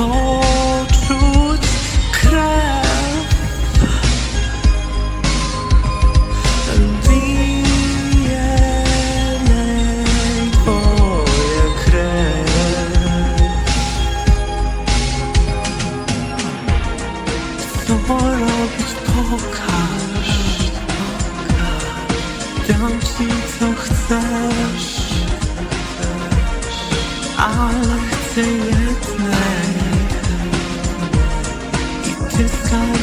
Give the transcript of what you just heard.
poczuć krew. Bije twoja krew. Co robić pokaż Dam ci co chcesz. Ale chcę jeść sky